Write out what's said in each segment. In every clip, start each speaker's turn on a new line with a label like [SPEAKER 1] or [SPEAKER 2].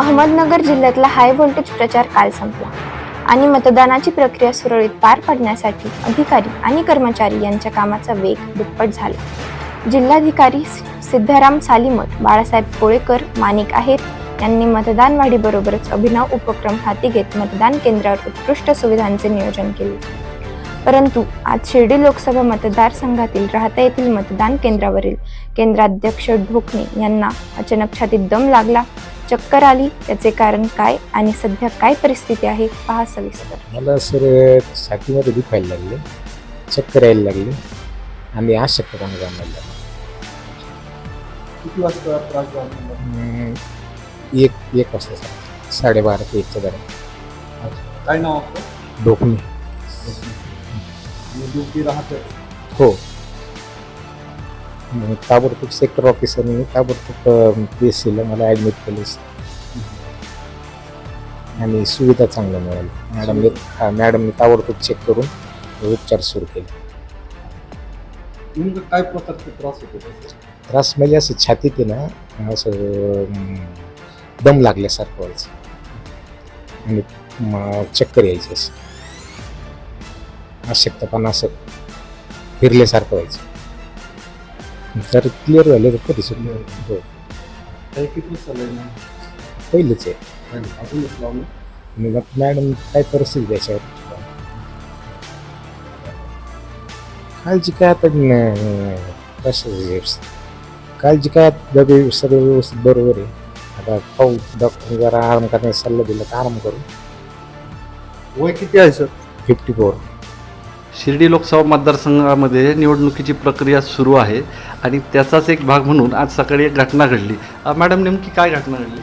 [SPEAKER 1] अहमदनगर जिल्ह्यातला high voltage प्रचार काल संपला. आणि मतदानाची प्रक्रिया सुरळीत पार पाडण्यासाठी अधिकारी आणि कर्मचारी यांच्या कामाचा वेग दुप्पट झाला. जिल्हाधिकारी सिद्धाराम सालीमत बाळासाहेब कोळेकर माणिक आहेत यांनी मतदान वाढीबरोबरच अभिनव उपक्रम हाती घेत मतदान केंद्रावर उत्कृष्ट सुविधांचे नियोजन केले. परंतु आज शिर्डी लोकसभा मतदारसंघातील राहता येथील मतदान केंद्रावरील केंद्राध्यक्ष ढोकणे यांना अचानक छातीत दम लागला. चक्कर आली त्याचे कारण काय आणि सध्या काय परिस्थिती आहे पहा सविस्तर.
[SPEAKER 2] मला सर छातीमध्ये दुखायला लागले चक्कर यायला लागले. आणि अशक्तपणा जाणवायला लागला
[SPEAKER 3] किती वाजता त्रास झाला
[SPEAKER 2] हम्म, एक एक वाजता सर साडेबारा ते एकच्या दरम्यान.
[SPEAKER 3] काय नाव आपलं?
[SPEAKER 2] ढोकणे.
[SPEAKER 3] आणि ड्युटी राहते
[SPEAKER 2] हो. मग ताबडतोब सेक्टर ऑफिसरने ताबडतोब पी एस सीला मला ॲडमिट केलं आणि सुविधा चांगल्या मिळाल्या. मॅडमने हा मॅडमने ताबडतोब चेक करून उपचार सुरू केले.
[SPEAKER 3] काय प्रकारचे त्रास होते?
[SPEAKER 2] त्रास म्हणजे असं छातीत आहे ना असं दम लागल्यासारखं व्हायचं. आणि म- चक्कर यायची असं. अशक्तपणा असं फिरल्यासारखं व्हायचं. जर क्लिअर झालं तर कधी हो
[SPEAKER 3] काही किती सलाईन
[SPEAKER 2] पहिलेच आहे.
[SPEAKER 3] लावलं
[SPEAKER 2] मग मॅडम काय परिस्थिती त्याच्यावर काळजी काय आता न- कसं काळजी काय आता डबे सगळं व्यवस्थित बरोबर आहे. आता पाहू डॉक्टर जरा आराम करण्याचा सल्ला दिला तर आराम करू.
[SPEAKER 3] वय किती आहे sir?
[SPEAKER 2] Fifty four
[SPEAKER 4] Shirdi Lok Sabha मतदारसंघामध्ये निवडणुकीची प्रक्रिया सुरू आहे आणि त्याचाच एक भाग म्हणून आज सकाळी एक घटना घडली. मॅडम नेमकी काय घटना घडली?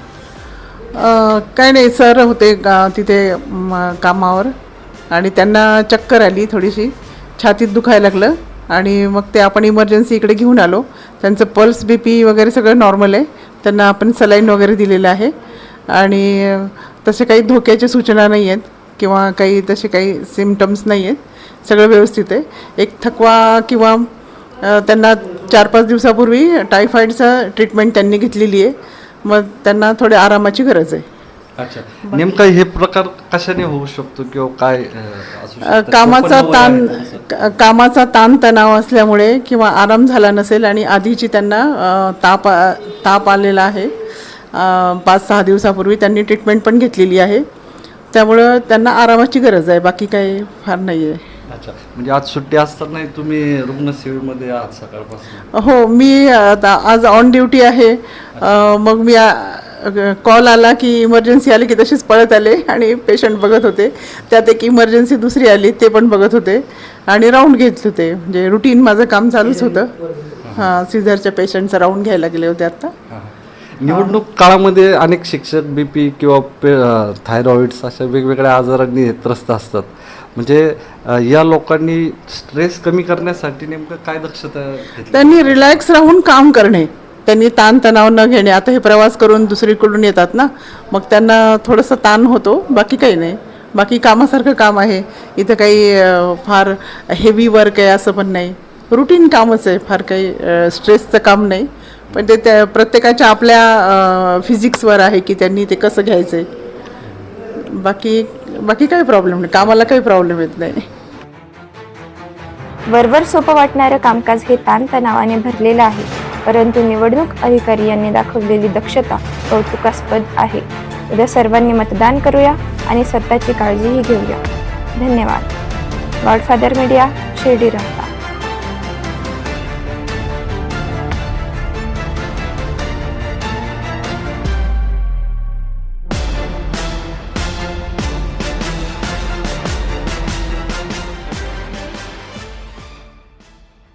[SPEAKER 5] काय नाही सर होते गा तिथे कामावर आणि त्यांना चक्कर आली थोडीशी. छातीत दुखायला लागलं आणि मग ते आपण इमर्जन्सी इकडे घेऊन आलो. त्यांचं पल्स बी पी वगैरे सगळं नॉर्मल आहे. त्यांना आपण सलाईन वगैरे दिलेलं आहे. आणि तसे काही धोक्याच्या सूचना नाही आहेत. किंवा काही तसे काही सिमटम्स नाही आहेत सगळं व्यवस्थित आहे. एक थकवा किंवा त्यांना चार पाच दिवसापूर्वी टायफॉईडचं ट्रीटमेंट त्यांनी घेतलेली आहे. मग त्यांना थोड्या आरामाची गरज आहे.
[SPEAKER 4] अच्छा. नेमका हे प्रकार कशाने होऊ शकतो किंवा काय?
[SPEAKER 5] कामाचा ताण कामाचा ताण तणाव असल्यामुळे किंवा आराम झाला नसेल आणि आधीची त्यांना ताप ताप आलेला आहे. पाच सहा दिवसापूर्वी त्यांनी ट्रीटमेंट पण घेतलेली आहे. त्यामुळं त्यांना आरामाची गरज आहे बाकी काही फार नाही आहे
[SPEAKER 4] अच्छा म्हणजे आज सुट्टी असताना तुम्ही रुग्णसेवेमध्ये आहात सकाळपासून?
[SPEAKER 5] हो मी आता आज ऑन ड्युटी आहे. अ, मग मी कॉल आला की इमर्जन्सी आली की तशीच पळत आले आणि पेशंट बघत होते. त्यात एक इमर्जन्सी दुसरी आली ते पण बघत होते. आणि राऊंड घेत होते. म्हणजे रुटीन माझं काम चालूच होतं. हां. सिझरच्या पेशंटचा राऊंड घ्यायला गेले होते आता.
[SPEAKER 4] निवडणूक काळामध्ये अनेक शिक्षक बी पी किंवा पे थायरॉईड्स अशा वेगवेगळ्या आजारांनी त्रस्त असतात. म्हणजे या लोकांनी स्ट्रेस कमी करण्यासाठी नेमकं काय दक्षता
[SPEAKER 5] त्यांनी रिलॅक्स राहून काम करणे. त्यांनी ताणतणाव न घेणे. आता हे प्रवास करून दुसरीकडून येतात ना? मग त्यांना थोडंसं ताण होतो. बाकी काही नाही. बाकी कामासारखं काम आहे. इथं काही फार हेवी वर्क आहे असं पण नाही. रुटीन कामच आहे. फार काही स्ट्रेसचं काम नाही. पण ते त्या प्रत्येकाच्या आपल्या फिजिक्सवर आहे की त्यांनी ते कसं घ्यायचं आहे बाकी बाकी काही प्रॉब्लेम नाही. कामाला काही प्रॉब्लेम येत नाही.
[SPEAKER 1] वरवर सोपं वाटणारं कामकाज हे ताणतणावाने भरलेलं आहे. परंतु निवडणूक अधिकारी यांनी दाखवलेली दक्षता कौतुकास्पद आहे. उद्या सर्वांनी मतदान करूया आणि स्वतःची काळजीही घेऊया. धन्यवाद. Godfather media Shirdi